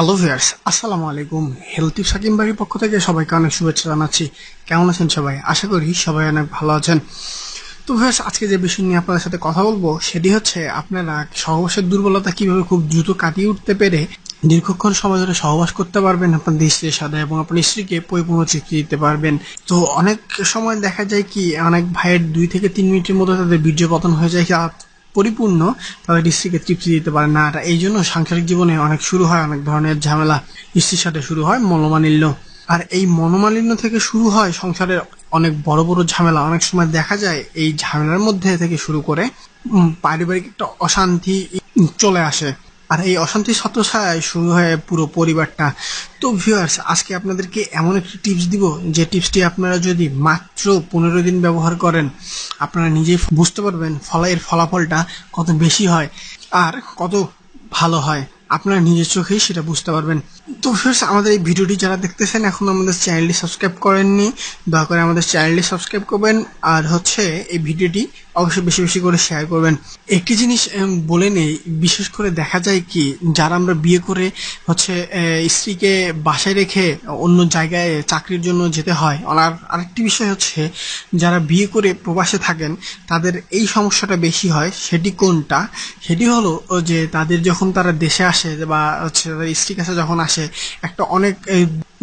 Hello viewers আসসালামু আলাইকুম। Healthy সাকিম বাড়ির পক্ষ থেকে সবাইকে অনেক শুভেচ্ছা জানাচ্ছি। কেমন আছেন সবাই? আশা করি সবাই অনেক ভালো আছেন। তো ভিয়ার্স আজকে যে বিষয় নিয়ে আপনাদের সাথে কথা বলব, সেটি হচ্ছে আপনারা সহবাসের দুর্বলতা কীভাবে খুব দ্রুত কাটিয়ে উঠতে পেরে দীর্ঘক্ষণ সময় ধরে সহবাস করতে পারবেন আপনার স্ত্রীর সাথে এবং আপনার স্ত্রীকে পরিপূর্ণ তৃপ্তি দিতে পারবেন। তো অনেক সময় দেখা যায় কি, অনেক ভাইয়ের দুই থেকে তিন মিনিটের মধ্যে তাদের বীর্য পতন হয়ে যায়। পরিপূর্ণ তাদের স্ত্রীকে তৃপ্তি দিতে পারে না আর এই জন্য সাংসারিক জীবনে অনেক শুরু হয়, অনেক ধরনের ঝামেলা স্ত্রীর সাথে শুরু হয়, মনোমালিন্য। আর এই মনোমালিন্য থেকে শুরু হয় সংসারের অনেক বড় বড় ঝামেলা। অনেক সময় দেখা যায় এই ঝামেলার মধ্যে থেকে শুরু করে পারিবারিক একটা অশান্তি চলে আসে। আর এই অশান্তি ছত্রছায়ায় শুরু হয় পুরো পরিবারটা। তো ভিউয়ার্স আজকে আপনাদেরকে এমন একটি টিপস দিব, যে টিপসটি আপনারা যদি মাত্র পনেরো দিন ব্যবহার করেন, আপনারা নিজেই বুঝতে পারবেন ফলের ফলাফলটা কত বেশি হয় আর কত ভালো হয়। আপনারা নিজের চোখেই সেটা বুঝতে পারবেন। তো ফ্রেন্ডস আমাদের এই ভিডিওটি যারা দেখতেছেন, এখন আমাদের চ্যানেলটি সাবস্ক্রাইব করেননি, দয়া করে আমাদের চ্যানেলটি সাবস্ক্রাইব করবেন। আর হচ্ছে, এই ভিডিওটি অবশ্যই বেশি বেশি করে শেয়ার করবেন। একটি জিনিস বলে নেই, বিশেষ করে দেখা যায় কি, যারা আমরা বিয়ে করে হচ্ছে স্ত্রীকে বাসায় রেখে অন্য জায়গায় চাকরির জন্য যেতে হয়, আর আরেকটি বিষয় হচ্ছে, যারা বিয়ে করে প্রবাসে থাকেন, তাদের এই সমস্যাটা বেশি হয়, সেটি কোনটা? সেটি হলো, যে তাদের যখন তারা দেশে আসে, বা হচ্ছে তাদের স্ত্রীর কাছে যখন আসে একটা অনেক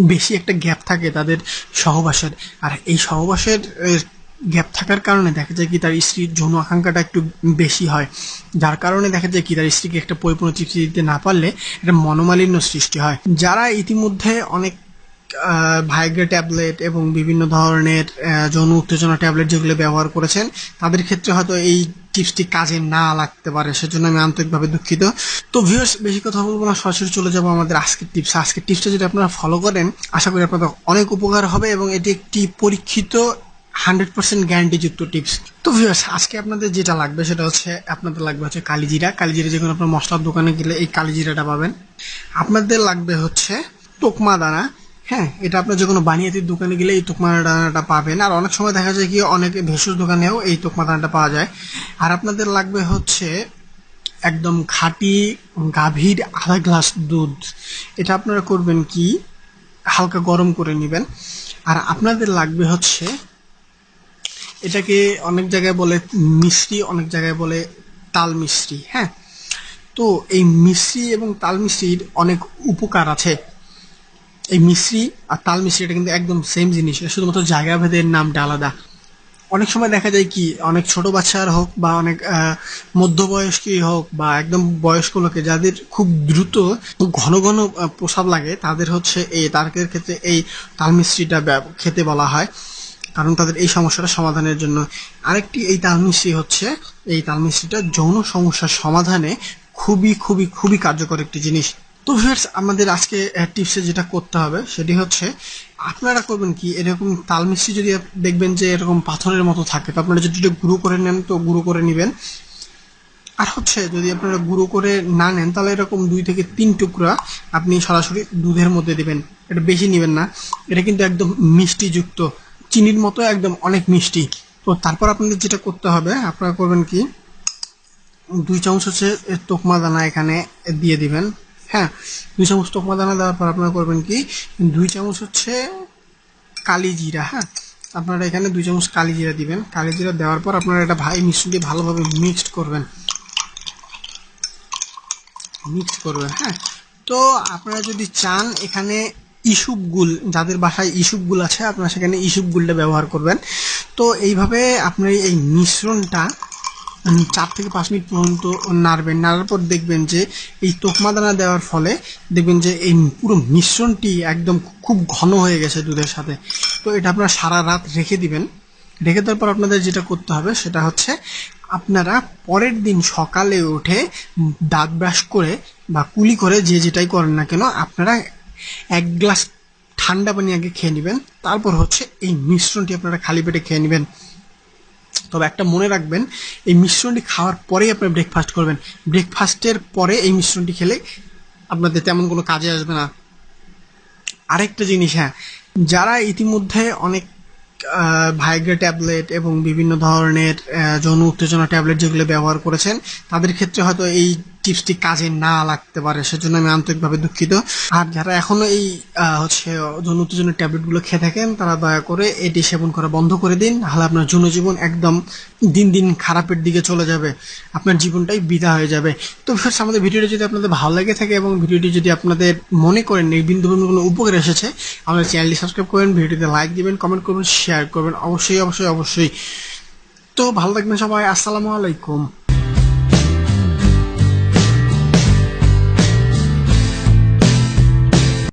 বেশি একটা গ্যাপ থাকে তাদের সহবাসের। আর এই সহবাসের গ্যাপ থাকার কারণে দেখা যায় কি তার স্ত্রীর যৌন আকাঙ্ক্ষাটা একটু বেশি হয়। যার কারণে দেখা যায় কি তার স্ত্রীকে একটা পরিপূর্ণ তৃপ্তি দিতে না পারলে একটা মনোমালিন্য সৃষ্টি হয়। যারা ইতিমধ্যে অনেক ভাইগ্রা ট্যাবলেট এবং বিভিন্ন ধরনের যৌন উত্তেজনা ট্যাবলেট যেগুলো ব্যবহার করেছেন, তাদের ক্ষেত্রে হয়তো এই টিপসটি কাজে না লাগতে পারে। সেজন্য আমি আন্তরিকভাবে দুঃখিত। তো ভিউয়ার্স বেশি কথা বলব না, সরাসরি চলে যাব আমাদের আজকের টিপস আজকের টিপসটা যদি আপনারা ফলো করেন, আশা করি আপনাদের অনেক উপকার হবে এবং এটি একটি পরীক্ষিত হান্ড্রেড পার্সেন্ট গ্যারান্টিযুক্ত টিপস তো ভিউয়ার্স আজকে আপনাদের যেটা লাগবে সেটা হচ্ছে, আপনাদের লাগবে হচ্ছে কালিজিরা। কালিজিরা যে কোনো আপনার মশলার দোকানে গেলে এই কালিজিরাটা পাবেন। আপনাদের লাগবে হচ্ছে তোকমা দানা। হ্যাঁ এটা আপনার যে কোনো বানিয়াতির দোকানে গেলে এই তোকমা দানাটা পাবেন। আর অনেক সময় দেখা যায় কি, অনেক ভেষজ দোকানেও এই তোকমা দানাটা পাওয়া যায়। আর আপনাদের লাগবে হচ্ছে একদম খাঁটি, গাভীর আধা গ্লাস দুধ। এটা আপনারা করবেন কি, হালকা গরম করে নেবেন। আর আপনাদের লাগবে হচ্ছে, এটাকে অনেক জায়গায় বলে মিষ্টি, অনেক জায়গায় বলে তাল মিষ্টি হ্যাঁ? তো এই মিশ্রি এবং তাল মিশ্রির অনেক উপকার আছে। এই মিশ্রি আর তাল মিশ্রি এটা কিন্তু একদম সেম জিনিস। এটা শুধুমাত্র জায়গা ভেদের নামটা আলাদা। অনেক সময় দেখা যায় কি, অনেক ছোট বাচ্চার হোক বা অনেক মধ্যবয়স্কই হোক বা একদম বয়স্ক লোকে যাদের খুব দ্রুত ঘন ঘন প্রসাব লাগে, তাদের হচ্ছে এই তারকের ক্ষেত্রে এই তাল মিশ্রিটা খেতে বলা হয়। কারণ তাদের এই সমস্যাটা সমাধানের জন্য। আরেকটি এই তাল মিশ্রি হচ্ছে, এই তাল মিশ্রিটা যৌন সমস্যার সমাধানে খুবই খুবই খুবই কার্যকর একটি জিনিস। তো ভিউয়ার্স, আমাদের আজকে টিপসে যেটা করতে হবে, সেটি হচ্ছে আপনারা করবেন কি, এরকম তাল মিষ্টি যদি দেখবেন যে এরকম পাথরের মতো থাকে, তো আপনারা যদি গুঁড়ো করে নেন, তো গুঁড়ো করে নেবেন। আর হচ্ছে, যদি আপনারা গুঁড়ো করে না নেন, তাহলে এরকম দুই থেকে তিন টুকরা আপনি সরাসরি দুধের মধ্যে দেবেন। এটা বেশি নেবেন না। এটা কিন্তু একদম মিষ্টিযুক্ত, চিনির মতো একদম অনেক মিষ্টি। তো তারপর আপনাদের যেটা করতে হবে, আপনারা করবেন কি, দুই চামচ হচ্ছে তোকমা দানা এখানে দিয়ে দিবেন। হ্যাঁ দুই চামচ তোকমা দানা দেওয়ার পর আপনারা করবেন কি, দুই চামচ হচ্ছে কালি জিরা হ্যাঁ। আপনারা এখানে দুই চামচ কালি জিরা দিবেন। কালি জিরা দেওয়ার পর আপনারা এটা ভাই মিশ্রণটি ভালোভাবে মিক্সড করবেন। মিক্স করবেন হ্যাঁ। তো আপনারা যদি চান এখানে ইসুপগুল যাদের বাসায় ইসুপগুল আছে, আপনারা সেখানে ইসুপগুলটা ব্যবহার করবেন। তো এইভাবে আপনার এই মিশ্রণটা চার থেকে পাঁচ মিনিট পর্যন্ত নাড়বেন। নাড়ার পর দেখবেন যে এই তোকমা দানা দেওয়ার ফলে দেখবেন যে এই পুরো মিশ্রণটি একদম খুব ঘন হয়ে গেছে দুধের সাথে। তো এটা আপনারা সারা রাত রেখে দিবেন। রেখে দেওয়ার পর আপনাদের যেটা করতে হবে সেটা হচ্ছে আপনারা পরের দিন সকালে উঠে দাঁত ব্রাশ করে বা কুলি করে যে যেটাই করেন না কেন, আপনারা এক গ্লাস ঠান্ডা পানি আগে খেয়ে নেবেন। তারপর হচ্ছে এই মিশ্রণটি আপনারা খালি পেটে খেয়ে নেবেন। তবে একটা মনে রাখবেন, এই মিশ্রণটি খাওয়ার পরেই আপনি ব্রেকফাস্ট করবেন। ব্রেকফাস্টের পরে এই মিশ্রণটি খেলে আপনাদের তেমন কোনো কাজে আসবে না। আরেকটা জিনিস হ্যাঁ যারা ইতিমধ্যে অনেক ভাইগ্রা ট্যাবলেট এবং বিভিন্ন ধরনের যৌন উত্তেজনা ট্যাবলেট যেগুলো ব্যবহার করেছেন, তাদের ক্ষেত্রে হয়তো এই টিপসটি কাজে না লাগতে পারে, সেজন্য আমি আন্তরিকভাবে দুঃখিত। আর যারা এখনও এই হচ্ছে যৌন উত্তেজনের ট্যাবলেটগুলো খেয়ে থাকেন, তারা দয়া করে এটি সেবন করা বন্ধ করে দিন। তাহলে আপনার যৌন জীবন একদম দিন দিন খারাপের দিকে চলে যাবে। আপনার জীবনটাই বিদা হয়ে যাবে। তো ফ্রেন্ডস আমাদের ভিডিওটি যদি আপনাদের ভালো লেগে থাকে এবং ভিডিওটি যদি আপনাদের মনে করেন এই বিন্দু কোনো উপকার এসেছে, আমাদের চ্যানেলটি সাবস্ক্রাইব করেন ভিডিওটিতে লাইক দিবেন, কমেন্ট করবেন, শেয়ার করবেন। অবশ্যই অবশ্যই অবশ্যই। তো ভালো থাকবেন সবাই। আসসালামু আলাইকুম।